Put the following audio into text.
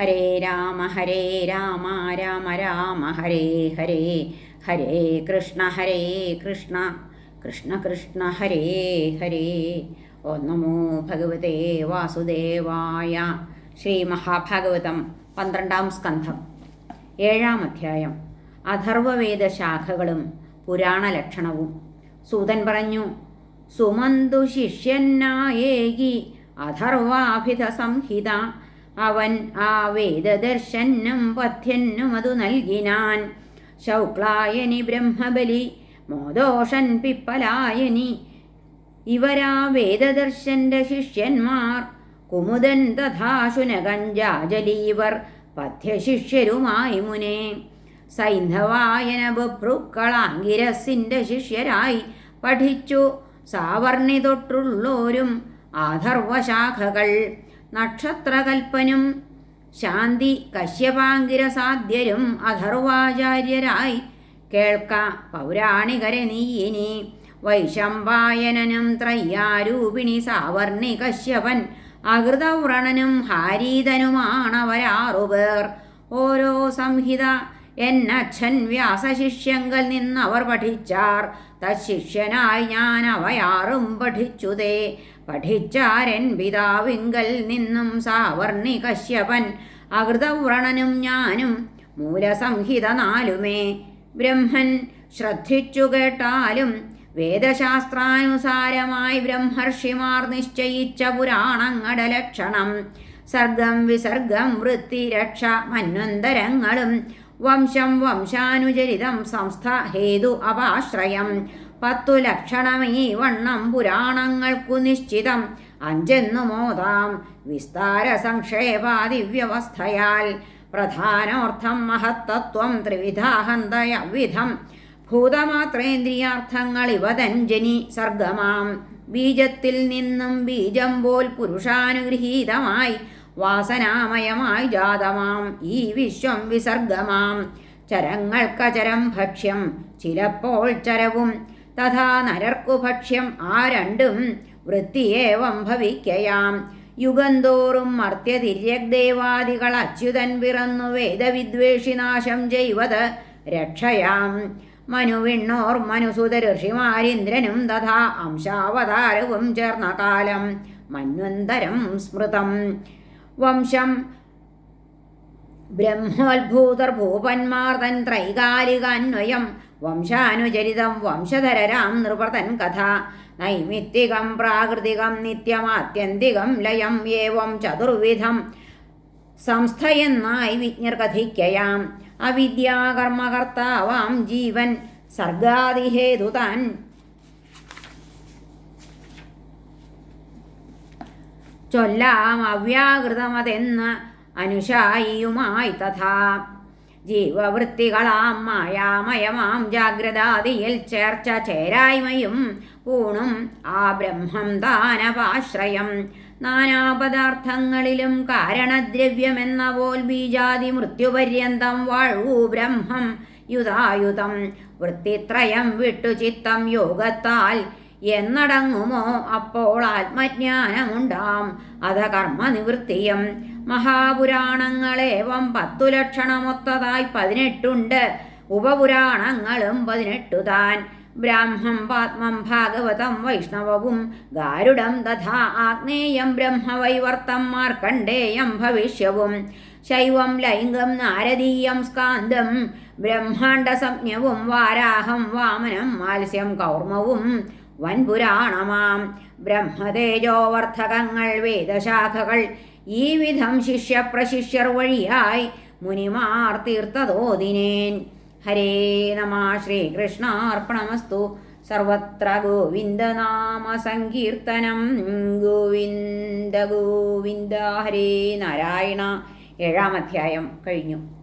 ഹരേ രാമ ഹരേ രാമ രാമ രാമ ഹരേ ഹരേ ഹരേ കൃഷ്ണ ഹരേ കൃഷ്ണ കൃഷ്ണ കൃഷ്ണ ഹരേ ഹരേ. ഓ നമോ ഭഗവതേ വാസുദേവായ ശ്രീ മഹാഭാഗവതം പന്ത്രണ്ടാം സ്കന്ധം. ഏഴാം അധ്യായം. അഥർവവേദ ശാഖകളും പുരാണ ലക്ഷണവും. സൂതൻ പറഞ്ഞു സുമന്തു ശിഷ്യന്നായേകി അഥർവാഭിധ സംഹിത അവൻ ആ വേദദർശനും പഥ്യനും അതു നൽകിനാൻ. ശൗക്ലായനി ബ്രഹ്മബലി മോദോഷൻ പിപ്പലായനി ഇവരാ വേദദർശന്റെ ശിഷ്യന്മാർ. കുമുദൻ തഥാ ശുനകഞ്ചാജലീവർ പഥ്യശിഷ്യരുമായി മുനെ. സൈന്ധവായന ബഭ്രുക്കളാങ്കിരസിന്റെ ശിഷ്യരായി പഠിച്ചു. സാവർണി തൊട്ടുള്ളോരും ആധർവശാഖകൾ. നക്ഷത്രകൽപ്പനും ശാന്തി കശ്യപാങ്കിരസാധ്യരും അഥർവാചാര്യരായി. കേൾക്ക പൗരാണികരെ നീയിനി വൈശമ്പായനനും ത്രയ്യാരൂപിണി സാവർണി കശ്യപൻ അകൃതവ്രണനും ഹാരീതനുമാണവരാറുപേർ. ഓരോ സംഹിത എന്നച്ഛൻ വ്യാസശിഷ്യങ്കൽ നിന്നവർ പഠിച്ചാർ. തശിഷ്യനായി ഞാൻ അവയാറും പഠിച്ചുതേ. പഠിച്ചാരൻ പിതാവിങ്കൽ നിന്നും സാവർണി കശ്യപൻ അകൃതവ്രണനും ഞാനും മൂലസംഹിത നാലുമേ. ബ്രഹ്മൻ ശ്രദ്ധിച്ചു കേട്ടാലും വേദശാസ്ത്രാനുസാരമായി ബ്രഹ്മർഷിമാർ നിശ്ചയിച്ച പുരാണങ്ങളുടെ ലക്ഷണം. സർഗം വിസർഗം വൃത്തിരക്ഷ മന്വന്തരങ്ങളും വംശം വംശാനുചരിതം സംസ്ഥ ഹേതു അപാശ്രയം. പത്തു ലക്ഷണമീ വണ്ണം പുരാണങ്ങൾക്കു നിശ്ചിതം. അഞ്ചെന്നു മോതാം. വിസ്താര സംക്ഷേപാദിവ്യവസ്ഥയാൽ പ്രധാനോർത്ഥം മഹത്തത്വം ത്രിവിധാഹന്തയവിധം. ഭൂതമാത്രേന്ദ്രിയാർത്ഥങ്ങൾ ഇവതഞ്ജനി സർഗമാം. ബീജത്തിൽ നിന്നും ബീജം പോൽ പുരുഷാനുഗൃഹീതമായി. വാസനാമയമായി ജാതമാം. ഈ വിശ്വം വിസർഗമാം. ചരങ്ങൾക്കചരം ഭക്ഷ്യം ചിലപ്പോൾ ചരവും. തഥാ നരർക്കു ഭക്ഷ്യം ആ രണ്ടും വൃത്തിയേവം ഭവിക്കയാം. യുഗന്തോറും മർത്യതിര്യഗ്ദേവാദികൾ അച്യുതൻ പിറന്നു വേദവിദ്വേഷിനാശം ചെയ്വത് രക്ഷയാം. മനുവിണ്ണോർ മനുസുത ഋഷിമാരിന്ദ്രനും തഥാ അംശാവതാരവും ചേർന്ന കാലം മന്വന്തരം സ്മൃതം. വംശം. ബ്രഹ്മോത്ഭൂതർ ഭൂപന്മാർ തൻ ത്രൈകാലികാന്വയം. വംശാനുചരിതം വംശധരരാം നൃപതൻ കഥ. നൈമിത്തികം പ്രാകൃതികം നിത്യമാത്യന്തികം ലയം ഏവം ചതുർവിധം. സംസ്ഥയെന്നായി വിജ്ഞർ കഥിക്കയാം. അവിദ്യാകർമ്മകർത്താവാം ജീവൻ. സർഗാദിഹേതു താൻ ചൊല്ലാം അവ്യാകൃതമതെന്ന് അനുശായിയുമായി തഥാ. ജീവവൃത്തികളാം മായാമയമാം ജാഗ്രതാദിയിൽ ചേർച്ച ചേരായ്മയും പൂണും ആ ബ്രഹ്മം ദാനപാശ്രയം നാനാപദാർത്ഥങ്ങളിലും കാരണദ്രവ്യമെന്ന പോൽ ബീജാതി മൃത്യുപര്യന്തം വാഴൂ ബ്രഹ്മം യുതായുധം. വൃത്തിത്രയം വിട്ടു ചിത്തം യോഗത്താൽ എന്നടങ്ങുമോ അപ്പോൾ ആത്മജ്ഞാനമുണ്ടാം. അത കർമ്മനിവൃത്തിയും. മഹാപുരാണങ്ങളേവം പത്തു ലക്ഷണമൊത്തതായി പതിനെട്ടുണ്ട്. ഉപപുരാണങ്ങളും പതിനെട്ടു താൻ. ബ്രാഹ്മം പാത്മം ഭാഗവതം വൈഷ്ണവവും. ഗാരുഡം തഥാ ആഗ്നേയം ബ്രഹ്മവൈവർത്തം മാർക്കണ്ഡേയം ഭവിഷ്യവും. ശൈവം ലൈംഗം നാരദീയം സ്കാന്തം. ബ്രഹ്മാണ്ടസംജ്ഞവും വാരാഹം വാമനം മാത്സ്യം കൗർമ്മവും. വൻപുരാണമാം. ബ്രഹ്മതേജോവർദ്ധകങ്ങൾ വേദശാഖകൾ ഈ വിധം ശിഷ്യപ്രശിഷ്യർ വഴിയായി മുനിമാർ തീർത്തതോദിനേൻ ഹരേ നമ ശ്രീകൃഷ്ണാർപ്പണമസ്തു. സർവത്ര ഗോവിന്ദനാമ സങ്കീർത്തനം. ഗോവിന്ദ ഗോവിന്ദ. ഹരേ നാരായണ. ഏഴാം അധ്യായം കഴിഞ്ഞു.